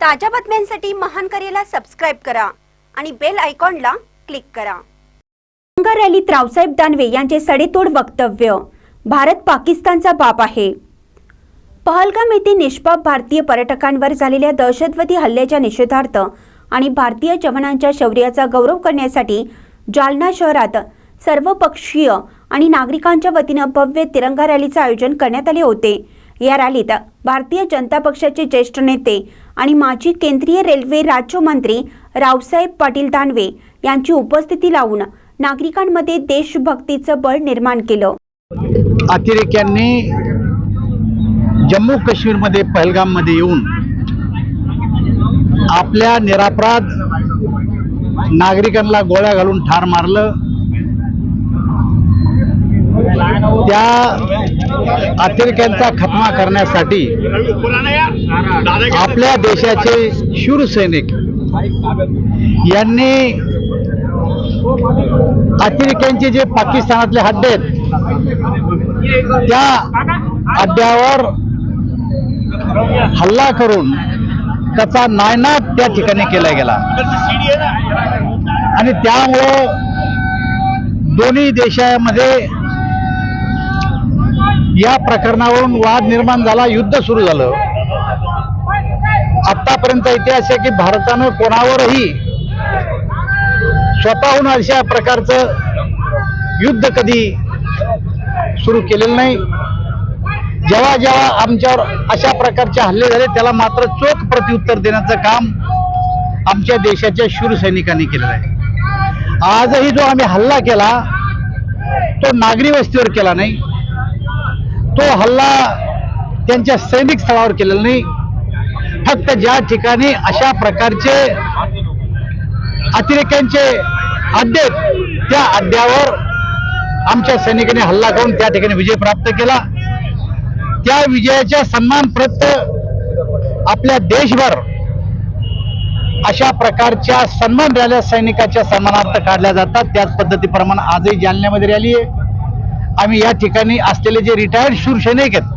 ताज्या बातम्यांसाठी महान करेला सबस्क्राईब करा आणि बेल आयकॉनला क्लिक करा. तिरंगा रॅलीत रावसाहेब दानवे यांचे सडेतोड वक्तव्य. भारत पाकिस्तानचा बाप आहे. पहलगाम येथे निष्पाप भारतीय पर्यटकांवर झालेल्या दहशतवादी हल्ल्याच्या निषेधार्थ आणि भारतीय जवानांच्या शौर्याचा गौरव करण्यासाठी जालना शहरात सर्वपक्षीय आणि नागरिकांच्या वतीनं भव्य तिरंगा रॅलीचं आयोजन करण्यात आले होते. या रॅलीत भारतीय जनता पक्षाचे ज्येष्ठ नेते आणि माजी केंद्रीय रेल्वे राज्यमंत्री रावसाहेब पाटील दानवे यांची उपस्थिती लावून नागरिकांमध्ये देशभक्तीचं बळ निर्माण केलं. अतिरेक्यांनी जम्मू काश्मीरमध्ये पहलगाममध्ये येऊन आपल्या निरापराध नागरिकांना गोळ्या घालून ठार मारलं. त्या अतिरेक्यांचा खतमा करण्यासाठी आपल्या देशाचे शूर सैनिक यांनी अतिरेक्यांचे जे पाकिस्तानातले हड्डे आहेत त्या अड्ड्यावर हल्ला करून त्याचा नायनाट त्या ठिकाणी केला गेला. आणि त्यामुळं दोन्ही देशामध्ये या प्रकरणावरून वाद निर्माण झाला युद्ध सुरू झालं. आतापर्यंत इतिहास आहे की भारतानं कोणावरही स्वतःहून अशा प्रकारचं युद्ध कधी सुरू केलेलं नाही. जेव्हा जेव्हा आमच्यावर अशा प्रकारचे हल्ले झाले त्याला मात्र चोख प्रत्युत्तर देण्याचं काम आमच्या देशाच्या शूर सैनिकांनी केलेलं आहे. आजही जो आम्ही हल्ला केला तो नागरी वस्तीवर केला नाही. तो हल्ला त्यांच्या सैनिक स्थळावर केलेला नाही. फक्त ज्या ठिकाणी अशा प्रकारचे अतिरेक्यांचे अड्डे त्या अड्ड्यावर आमच्या सैनिकांनी हल्ला करून त्या ठिकाणी विजय प्राप्त केला. त्या विजयाच्या सन्मानप्रत आपल्या देशभर अशा प्रकारच्या सन्मान रॅल्या सैनिकाच्या सन्मानार्थ काढल्या जातात. त्याच पद्धतीप्रमाणे आजही जालन्यामध्ये रॅली आहे. आम्ही या ठिकाणी असलेले जे रिटायर्ड शूर सैनिक आहेत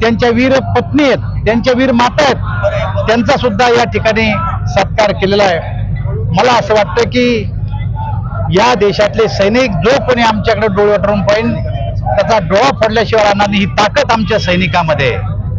त्यांच्या वीर पत्नी आहेत त्यांच्या वीर माता आहेत त्यांचा सुद्धा या ठिकाणी सत्कार केलेला आहे. मला असं वाटतं की या देशातले सैनिक जो कोणी आमच्याकडे डोळे वाटरून पाहिजे त्याचा डोळा फोडल्याशिवाय राहणार नाही. ही ताकद आमच्या सैनिकामध्ये आहे.